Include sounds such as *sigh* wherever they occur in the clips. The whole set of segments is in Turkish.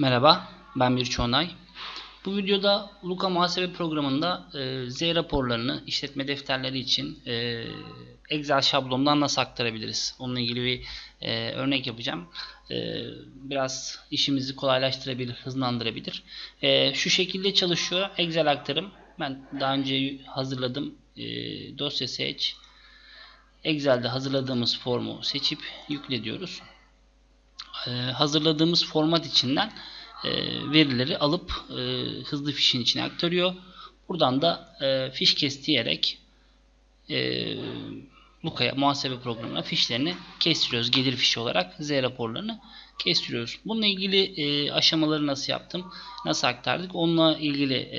Merhaba, ben Mirçi Onay. Bu videoda Luka Muhasebe programında e, Z raporlarını işletme defterleri için e, Excel şablonundan nasıl aktarabiliriz? Onunla ilgili bir e, örnek yapacağım. E, biraz işimizi kolaylaştırabilir, hızlandırabilir. E, şu şekilde çalışıyor Excel aktarım. Ben daha önce hazırladım. E, dosya seç. Excel'de hazırladığımız formu seçip yükle diyoruz. E, hazırladığımız format içinden e, verileri alıp e, hızlı fişin içine aktarıyor. Buradan da fiş kes diyerek Luka'ya muhasebe programına fişlerini kestiriyoruz. Gelir fişi olarak Z raporlarını kestiriyoruz. Bununla ilgili aşamaları nasıl yaptım? Nasıl aktardık? Onunla ilgili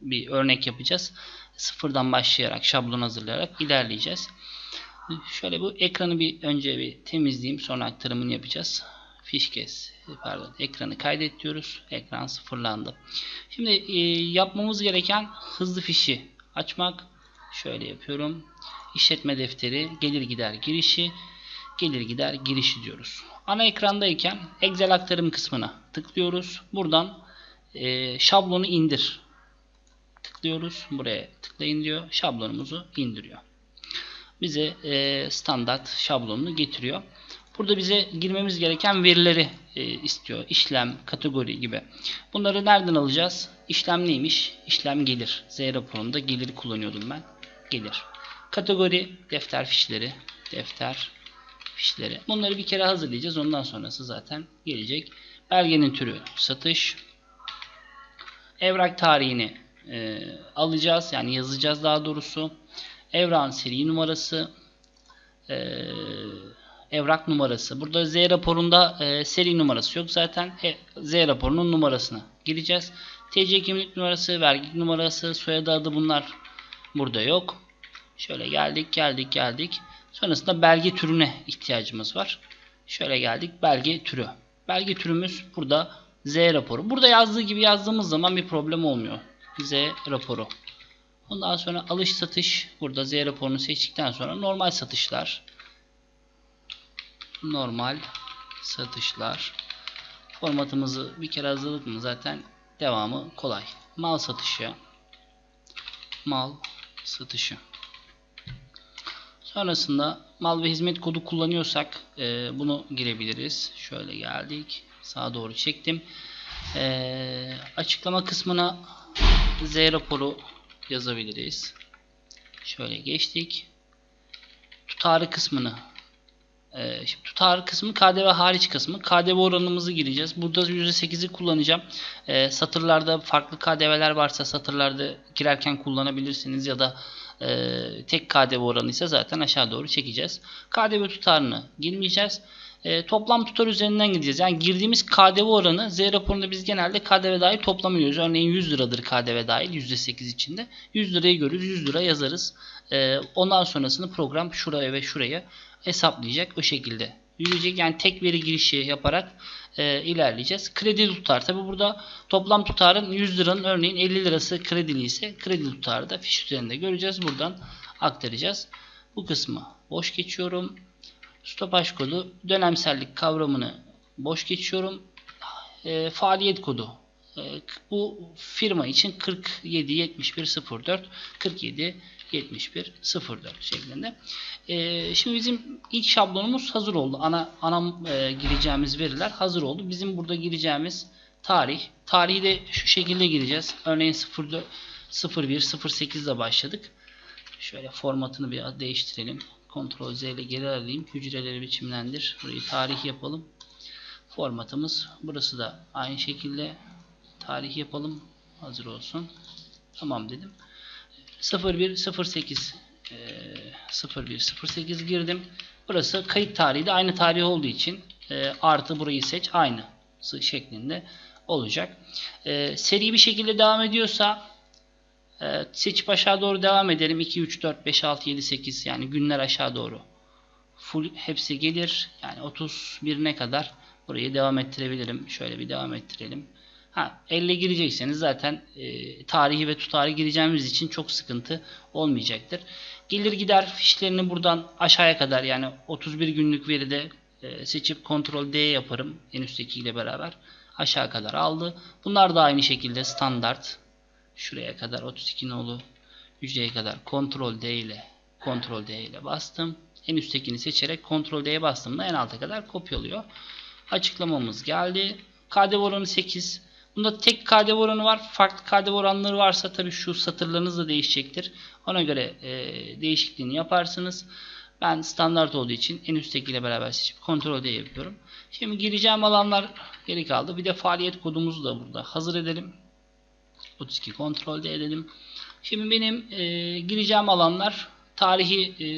bir örnek yapacağız. Sıfırdan başlayarak şablon hazırlayarak ilerleyeceğiz. Şöyle bu ekranı bir önce bir temizleyeyim sonra aktarımını yapacağız. Fiş kes pardon ekranı kaydet diyoruz. Ekran sıfırlandı. Şimdi e, yapmamız gereken hızlı fişi açmak. Şöyle yapıyorum. İşletme defteri, gelir gider girişi, gelir gider girişi diyoruz. Ana ekrandayken Excel aktarım kısmına tıklıyoruz. Buradan e, şablonu indir. Tıklıyoruz. Buraya tıklayın diyor. Şablonumuzu indiriyor. Bize e, standart şablonunu getiriyor. Burada bize girmemiz gereken verileri e, istiyor. İşlem, kategori gibi. Bunları nereden alacağız? İşlem neymiş? İşlem gelir. Z raporunda geliri kullanıyordum ben. Gelir. Kategori defter fişleri. Defter fişleri. Bunları bir kere hazırlayacağız. Ondan sonrası zaten gelecek. Belgenin türü satış. Evrak tarihini e, alacağız. Yani yazacağız daha doğrusu. Evran seri numarası. Eee evrak numarası. Burada Z raporunda e, seri numarası yok zaten. E, Z raporunun numarasını gireceğiz. TC kimlik numarası, vergi numarası, soyadı adı bunlar burada yok. Şöyle geldik, geldik, geldik. Sonrasında belge türüne ihtiyacımız var. Şöyle geldik, belge türü. Belge türümüz burada Z raporu. Burada yazdığı gibi yazdığımız zaman bir problem olmuyor. Z raporu. Ondan sonra alış satış. Burada Z raporunu seçtikten sonra normal satışlar normal satışlar formatımızı bir kere hazırladık mı zaten devamı kolay. Mal satışı mal satışı sonrasında mal ve hizmet kodu kullanıyorsak e, bunu girebiliriz. Şöyle geldik. Sağa doğru çektim. E, açıklama kısmına Z raporu yazabiliriz. Şöyle geçtik. Tutarı kısmını ee, şimdi tutar kısmı KDV hariç kısmı. KDV oranımızı gireceğiz. Burada %8'i kullanacağım. Ee, satırlarda farklı KDV'ler varsa satırlarda girerken kullanabilirsiniz ya da e, tek KDV oranı ise zaten aşağı doğru çekeceğiz. KDV tutarını girmeyeceğiz. E, toplam tutar üzerinden gideceğiz. Yani girdiğimiz KDV oranı Z raporunda biz genelde KDV dahil toplamıyoruz. Örneğin 100 liradır KDV dahil %8 içinde. 100 lirayı görürüz. 100 lira yazarız. E, ondan sonrasını program şuraya ve şuraya hesaplayacak. O şekilde yürüyecek. Yani tek veri girişi yaparak e, ilerleyeceğiz. Kredi tutar. Tabi burada toplam tutarın 100 liranın örneğin 50 lirası kredili ise kredi tutarı da fiş üzerinde göreceğiz. Buradan aktaracağız. Bu kısmı boş geçiyorum. Stopaj kodu dönemsellik kavramını boş geçiyorum. E, faaliyet kodu e, bu firma için 47 71 04 47 71 04 şeklinde. E, şimdi bizim ilk şablonumuz hazır oldu. Ana ana e, gireceğimiz veriler hazır oldu. Bizim burada gireceğimiz tarih. Tarihi de şu şekilde gireceğiz. Örneğin 04 01 08 ile başladık. Şöyle formatını bir değiştirelim. Ctrl Z ile geri alayım. Hücreleri biçimlendir. Burayı tarih yapalım. Formatımız burası da aynı şekilde tarih yapalım. Hazır olsun. Tamam dedim. 0108 0108 girdim. Burası kayıt tarihi de aynı tarih olduğu için e, artı burayı seç aynı şeklinde olacak. E, seri bir şekilde devam ediyorsa e, seçip aşağı doğru devam edelim. 2, 3, 4, 5, 6, 7, 8 yani günler aşağı doğru. Full hepsi gelir. Yani 31'ne kadar burayı devam ettirebilirim. Şöyle bir devam ettirelim. Ha, elle girecekseniz zaten e, tarihi ve tutarı gireceğimiz için çok sıkıntı olmayacaktır. Gelir gider fişlerini buradan aşağıya kadar yani 31 günlük veride e, seçip Ctrl D yaparım en üstteki ile beraber. Aşağı kadar aldı. Bunlar da aynı şekilde standart. Şuraya kadar 32 nolu hücreye kadar Ctrl D ile Ctrl D ile bastım. En üsttekini seçerek Ctrl D'ye bastığımda en alta kadar kopyalıyor. Açıklamamız geldi. KDV oranı 8. Bunda tek KDV oranı var. Farklı KDV oranları varsa tabii şu satırlarınız da değişecektir. Ona göre e, değişikliğini yaparsınız. Ben standart olduğu için en üsttekiyle beraber seçip Ctrl D yapıyorum. Şimdi gireceğim alanlar geri kaldı. Bir de faaliyet kodumuzu da burada hazır edelim. 32 Ctrl D edelim. Şimdi benim e, gireceğim alanlar tarihi e,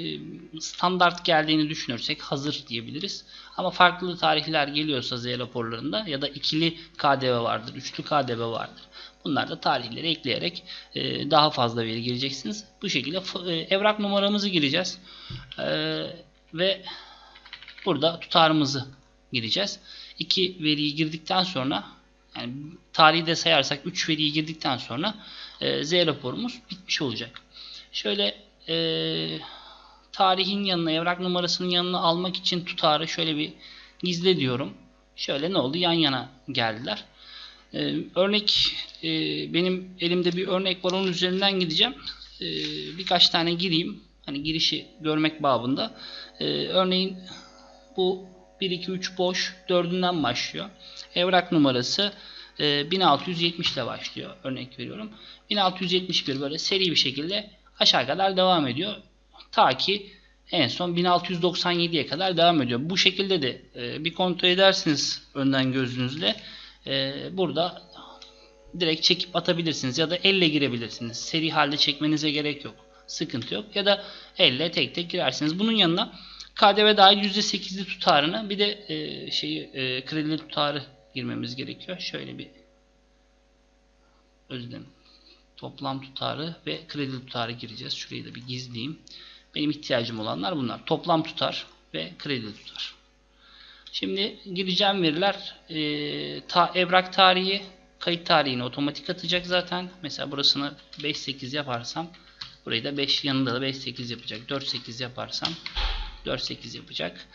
standart geldiğini düşünürsek hazır diyebiliriz. Ama farklı tarihler geliyorsa Z raporlarında ya da ikili KDV vardır, üçlü KDV vardır. Bunlar da tarihleri ekleyerek e, daha fazla veri gireceksiniz. Bu şekilde e, evrak numaramızı gireceğiz. E, ve burada tutarımızı gireceğiz. İki veriyi girdikten sonra yani tarihi de sayarsak 3 veriyi girdikten sonra e, Z raporumuz bitmiş olacak. Şöyle e, tarihin yanına, evrak numarasının yanına almak için tutarı şöyle bir gizle diyorum. Şöyle ne oldu? Yan yana geldiler. E, örnek e, benim elimde bir örnek var. Onun üzerinden gideceğim. E, birkaç tane gireyim. Hani girişi görmek babında. E, örneğin bu 1, 2, 3 boş. Dördünden başlıyor. Evrak numarası e, 1670 ile başlıyor. Örnek veriyorum. 1671 böyle seri bir şekilde aşağı kadar devam ediyor. Ta ki en son 1697'ye kadar devam ediyor. Bu şekilde de e, bir kontrol edersiniz önden gözünüzle. E, burada direkt çekip atabilirsiniz ya da elle girebilirsiniz. Seri halde çekmenize gerek yok. Sıkıntı yok. Ya da elle tek tek girersiniz. Bunun yanına KDV dahil %8'li tutarını bir de e, şeyi e, kredili tutarı girmemiz gerekiyor. Şöyle bir dilerim. Toplam tutarı ve kredi tutarı gireceğiz. Şurayı da bir gizleyeyim. Benim ihtiyacım olanlar bunlar. Toplam tutar ve kredi tutar. Şimdi gireceğim veriler e, ta, evrak tarihi kayıt tarihini otomatik atacak zaten. Mesela burasını 5-8 yaparsam burayı da 5 yanında da 5-8 yapacak. 4-8 yaparsam 4-8 yapacak.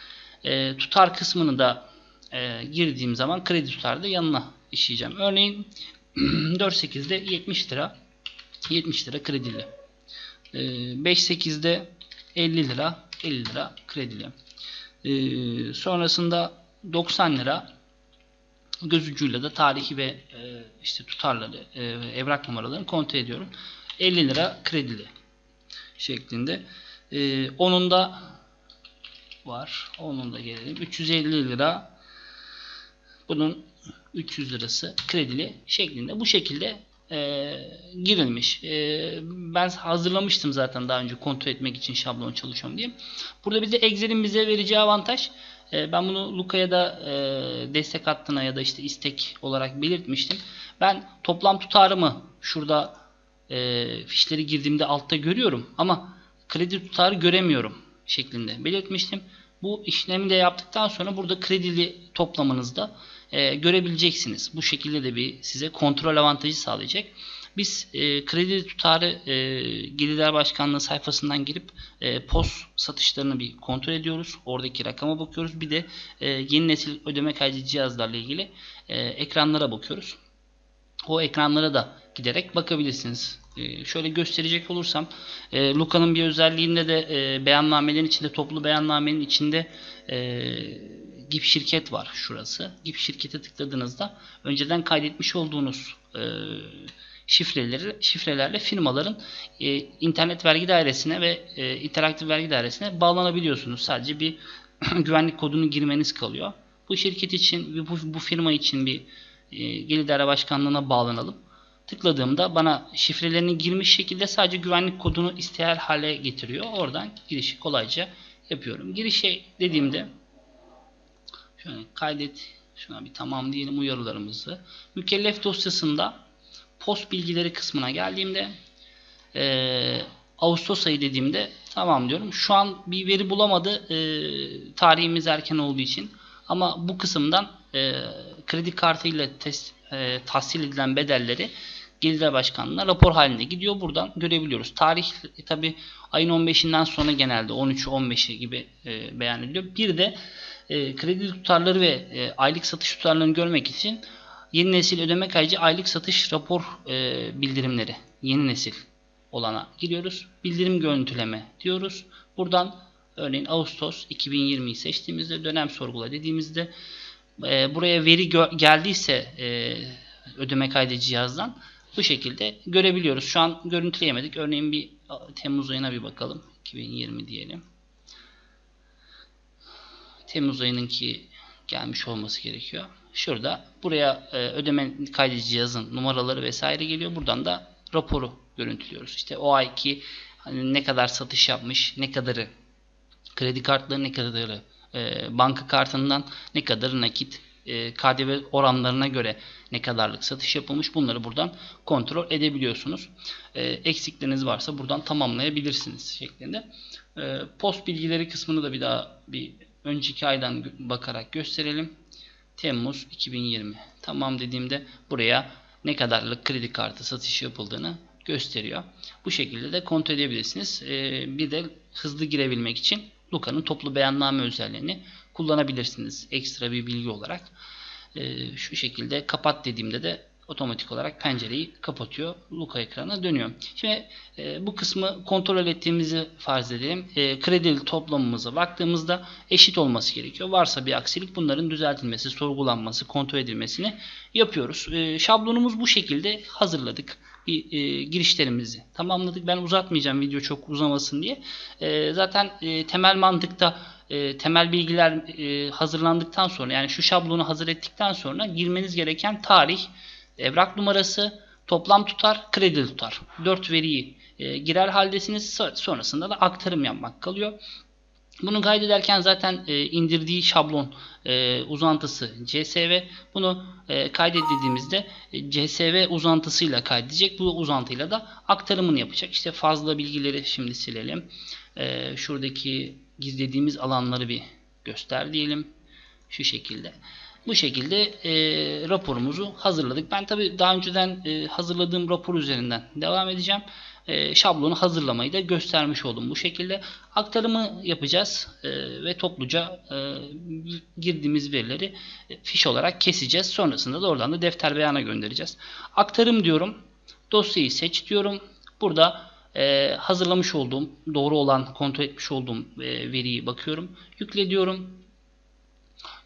E, tutar kısmını da e, girdiğim zaman kredi tutarı da yanına işleyeceğim. Örneğin *clears throat* 4.8'de 70 lira 70 lira kredili. Ee, 5.8'de 50 lira 50 lira kredili. Ee, sonrasında 90 lira göz ucuyla da tarihi ve e, işte tutarları e, evrak numaralarını kontrol ediyorum. 50 lira kredili şeklinde. Ee, onun da var. Onun da gelelim. 350 lira bunun 300 lirası kredili şeklinde bu şekilde e, girilmiş. E, ben hazırlamıştım zaten daha önce kontrol etmek için şablon çalışıyorum diye. Burada bir de Excel'in bize vereceği avantaj e, ben bunu Luka'ya da e, destek hattına ya da işte istek olarak belirtmiştim. Ben toplam tutarımı şurada e, fişleri girdiğimde altta görüyorum ama kredi tutarı göremiyorum şeklinde belirtmiştim. Bu işlemi de yaptıktan sonra burada kredili toplamanızda e, görebileceksiniz. Bu şekilde de bir size kontrol avantajı sağlayacak. Biz e, kredi tutarı e, Gelirler Başkanlığı sayfasından girip e, POS satışlarını bir kontrol ediyoruz. Oradaki rakama bakıyoruz. Bir de e, yeni nesil ödeme kaydı cihazlarla ilgili e, ekranlara bakıyoruz. O ekranlara da giderek bakabilirsiniz. E, şöyle gösterecek olursam e, Luka'nın bir özelliğinde de e, içinde toplu beyannamenin içinde e, GIP şirket var şurası. GIP şirkete tıkladığınızda önceden kaydetmiş olduğunuz e, şifreleri şifrelerle firmaların e, internet vergi dairesine ve interaktif vergi dairesine bağlanabiliyorsunuz. Sadece bir *clears throat* güvenlik kodunu girmeniz kalıyor. Bu şirket için bu firma için bir e, Gelir Daire Başkanlığı'na bağlanalım. Tıkladığımda bana şifrelerini girmiş şekilde sadece güvenlik kodunu isteyen hale getiriyor. Oradan girişi kolayca yapıyorum. Girişe dediğimde şöyle kaydet şuna bir tamam diyelim uyarılarımızı. Mükellef dosyasında post bilgileri kısmına geldiğimde e, Ağustos ayı dediğimde tamam diyorum. Şu an bir veri bulamadı. E, tarihimiz erken olduğu için. Ama bu kısımdan e, kredi kartıyla test, e, tahsil edilen bedelleri Gelirler Başkanlığı'na rapor halinde gidiyor. Buradan görebiliyoruz. Tarih tabi ayın 15'inden sonra genelde 13'ü 15'i gibi e, beyan ediliyor. Bir de e, kredi tutarları ve e, aylık satış tutarlarını görmek için yeni nesil ödeme kaycı aylık satış rapor e, bildirimleri yeni nesil olana giriyoruz. Bildirim görüntüleme diyoruz. Buradan örneğin Ağustos 2020'yi seçtiğimizde dönem sorgula dediğimizde e, buraya veri geldiyse e, ödeme kaydı cihazdan bu şekilde görebiliyoruz. Şu an görüntüleyemedik. Örneğin bir Temmuz ayına bir bakalım. 2020 diyelim. Temmuz ayınınki gelmiş olması gerekiyor. Şurada buraya e, ödeme kaydedici cihazın numaraları vesaire geliyor. Buradan da raporu görüntülüyoruz. İşte o ayki hani ne kadar satış yapmış, ne kadarı kredi kartları, ne kadarı e, banka kartından, ne kadarı nakit, e, KDV oranlarına göre ne kadarlık satış yapılmış bunları buradan kontrol edebiliyorsunuz. E, eksikleriniz varsa buradan tamamlayabilirsiniz şeklinde. E, post bilgileri kısmını da bir daha bir önceki aydan bakarak gösterelim. Temmuz 2020. Tamam dediğimde buraya ne kadarlık kredi kartı satış yapıldığını gösteriyor. Bu şekilde de kontrol edebilirsiniz. Bir de hızlı girebilmek için Luka'nın toplu beyanname özelliğini kullanabilirsiniz. Ekstra bir bilgi olarak. Ee, şu şekilde kapat dediğimde de otomatik olarak pencereyi kapatıyor. Luka ekranına dönüyor. Şimdi e, bu kısmı kontrol ettiğimizi farz edelim. E, kredili toplamımıza baktığımızda eşit olması gerekiyor. Varsa bir aksilik bunların düzeltilmesi, sorgulanması, kontrol edilmesini yapıyoruz. E, şablonumuz bu şekilde hazırladık. E, girişlerimizi tamamladık. Ben uzatmayacağım video çok uzamasın diye. E, zaten e, temel mantıkta e, temel bilgiler e, hazırlandıktan sonra yani şu şablonu hazır ettikten sonra girmeniz gereken tarih, evrak numarası, toplam tutar, kredi tutar. 4 veriyi e, girer haldesiniz. Sonrasında da aktarım yapmak kalıyor. Bunu kaydederken zaten e, indirdiği şablon e, uzantısı CSV. Bunu e, kaydet dediğimizde e, CSV uzantısıyla kaydedecek. Bu uzantıyla da aktarımını yapacak. İşte fazla bilgileri şimdi silelim. E, şuradaki gizlediğimiz alanları bir göster diyelim. Şu şekilde. Bu şekilde e, raporumuzu hazırladık. Ben tabi daha önceden e, hazırladığım rapor üzerinden devam edeceğim. E, şablonu hazırlamayı da göstermiş oldum bu şekilde. Aktarımı yapacağız e, ve topluca e, girdiğimiz verileri e, fiş olarak keseceğiz. Sonrasında da oradan da defter beyana göndereceğiz. Aktarım diyorum. Dosyayı seç diyorum. Burada e, hazırlamış olduğum, doğru olan, kontrol etmiş olduğum e, veriyi bakıyorum. Yükle diyorum.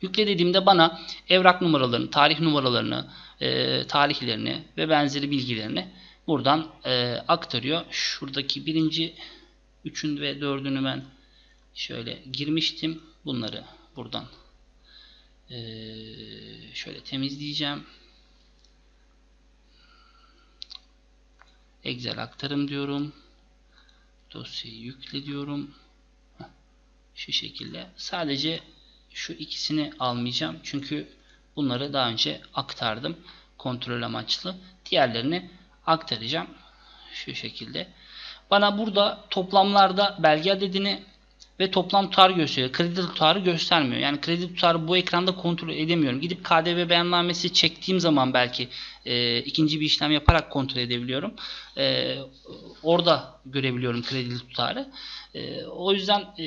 Yükle dediğimde bana evrak numaralarını, tarih numaralarını, e, tarihlerini ve benzeri bilgilerini buradan e, aktarıyor. Şuradaki birinci, üçün ve dördünü ben şöyle girmiştim. Bunları buradan e, şöyle temizleyeceğim. Excel aktarım diyorum. Dosyayı yükle diyorum. Şu şekilde. Sadece şu ikisini almayacağım. Çünkü bunları daha önce aktardım. Kontrol amaçlı. Diğerlerini aktaracağım. Şu şekilde. Bana burada toplamlarda belge adedini ve toplam tutar gösteriyor. Kredi tutarı göstermiyor. Yani kredi tutarı bu ekranda kontrol edemiyorum. Gidip KDV beyannamesi çektiğim zaman belki e, ikinci bir işlem yaparak kontrol edebiliyorum. E, orada görebiliyorum kredi tutarı. E, o yüzden e,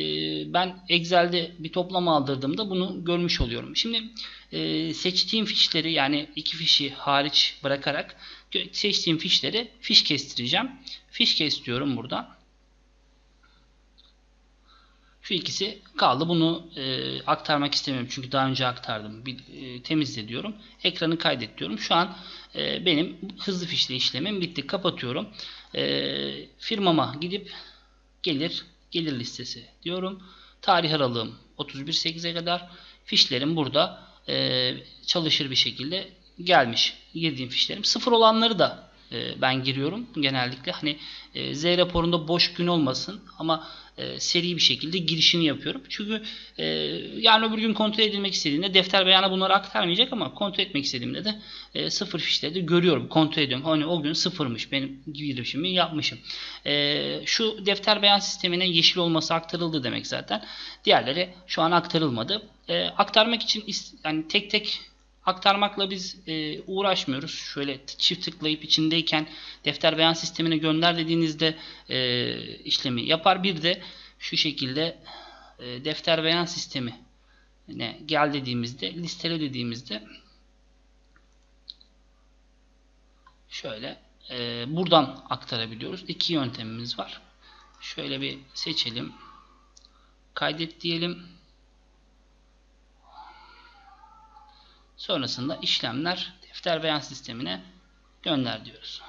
ben Excel'de bir toplam aldırdığımda bunu görmüş oluyorum. Şimdi e, seçtiğim fişleri yani iki fişi hariç bırakarak seçtiğim fişleri fiş kestireceğim. Fiş kes diyorum burada. Şu ikisi kaldı. Bunu e, aktarmak istemiyorum. Çünkü daha önce aktardım. Bir, e, temizle diyorum. Ekranı kaydet diyorum. Şu an e, benim hızlı fişle işlemim bitti. Kapatıyorum. E, firmama gidip gelir gelir listesi diyorum. Tarih aralığım 31.8'e kadar. Fişlerim burada e, çalışır bir şekilde gelmiş. Girdiğim fişlerim. Sıfır olanları da e, ben giriyorum. Genellikle hani e, Z raporunda boş gün olmasın ama e, seri bir şekilde girişini yapıyorum. Çünkü e, yarın öbür gün kontrol edilmek istediğimde defter beyana bunları aktarmayacak ama kontrol etmek istediğimde de e, sıfır fişleri de görüyorum. Kontrol ediyorum. Hani o gün sıfırmış. Benim girişimi yapmışım. E, şu defter beyan sistemine yeşil olması aktarıldı demek zaten. Diğerleri şu an aktarılmadı. E, aktarmak için yani tek tek aktarmakla biz e, uğraşmıyoruz. Şöyle çift tıklayıp içindeyken defter beyan sistemine gönder dediğinizde e, işlemi yapar. Bir de şu şekilde e, defter beyan sistemi ne gel dediğimizde listele dediğimizde şöyle e, buradan aktarabiliyoruz. İki yöntemimiz var. Şöyle bir seçelim. Kaydet diyelim. Sonrasında işlemler defter beyan sistemine gönder diyoruz.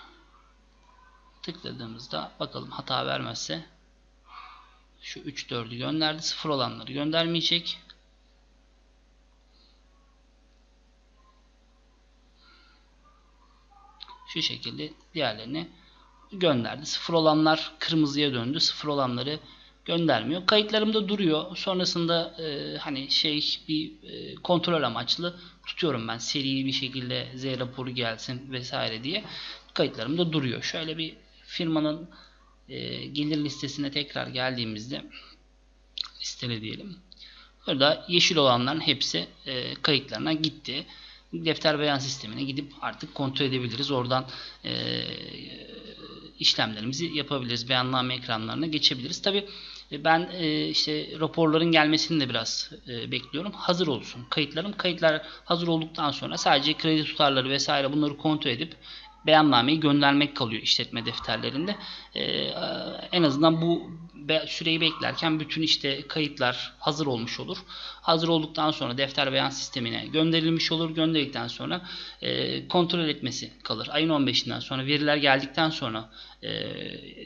Tıkladığımızda bakalım hata vermezse şu 3 4'ü gönderdi. Sıfır olanları göndermeyecek. Şu şekilde diğerlerini gönderdi. Sıfır olanlar kırmızıya döndü. Sıfır olanları göndermiyor. Kayıtlarımda duruyor. Sonrasında e, hani şey bir e, kontrol amaçlı tutuyorum ben. Seri bir şekilde Z raporu gelsin vesaire diye. Kayıtlarımda duruyor. Şöyle bir firmanın e, gelir listesine tekrar geldiğimizde listele diyelim. Burada yeşil olanların hepsi e, kayıtlarına gitti. Defter beyan sistemine gidip artık kontrol edebiliriz. Oradan e, işlemlerimizi yapabiliriz. Beyanname ekranlarına geçebiliriz. Tabi ben e, işte raporların gelmesini de biraz e, bekliyorum. Hazır olsun. Kayıtlarım kayıtlar hazır olduktan sonra sadece kredi tutarları vesaire bunları kontrol edip beyannameyi göndermek kalıyor işletme defterlerinde. Ee, en azından bu süreyi beklerken bütün işte kayıtlar hazır olmuş olur. Hazır olduktan sonra defter beyan sistemine gönderilmiş olur. Gönderildikten sonra e, kontrol etmesi kalır. Ayın 15'inden sonra veriler geldikten sonra e,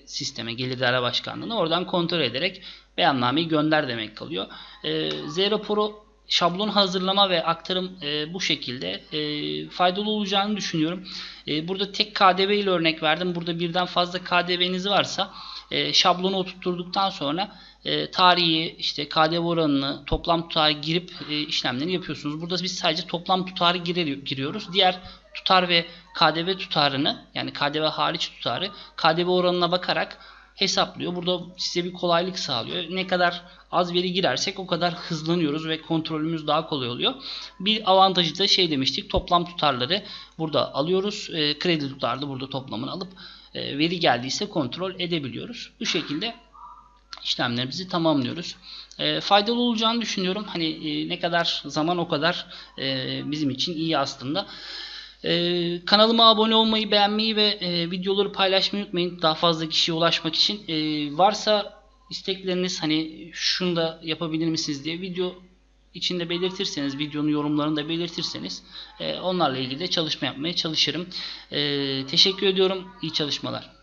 sisteme gelir daire başkanlığına oradan kontrol ederek beyannameyi gönder demek kalıyor. E, Z raporu şablon hazırlama ve aktarım e, bu şekilde e, faydalı olacağını düşünüyorum. E, burada tek KDV ile örnek verdim. Burada birden fazla KDV'niz varsa e, şablonu oturtturduktan sonra e, tarihi işte KDV oranını toplam tutarı girip e, işlemlerini yapıyorsunuz. Burada biz sadece toplam tutarı giriyoruz. Diğer tutar ve KDV tutarını yani KDV hariç tutarı KDV oranına bakarak hesaplıyor. Burada size bir kolaylık sağlıyor. Ne kadar az veri girersek o kadar hızlanıyoruz ve kontrolümüz daha kolay oluyor. Bir avantajı da şey demiştik. Toplam tutarları burada alıyoruz. E, kredi tutardı burada toplamını alıp e, veri geldiyse kontrol edebiliyoruz. Bu şekilde işlemlerimizi tamamlıyoruz. E, faydalı olacağını düşünüyorum. Hani e, ne kadar zaman o kadar e, bizim için iyi aslında. Ee, kanalıma abone olmayı, beğenmeyi ve e, videoları paylaşmayı unutmayın. Daha fazla kişiye ulaşmak için. E, varsa istekleriniz hani şunu da yapabilir misiniz diye video içinde belirtirseniz, videonun yorumlarında belirtirseniz e, onlarla ilgili de çalışma yapmaya çalışırım. E, teşekkür ediyorum. İyi çalışmalar.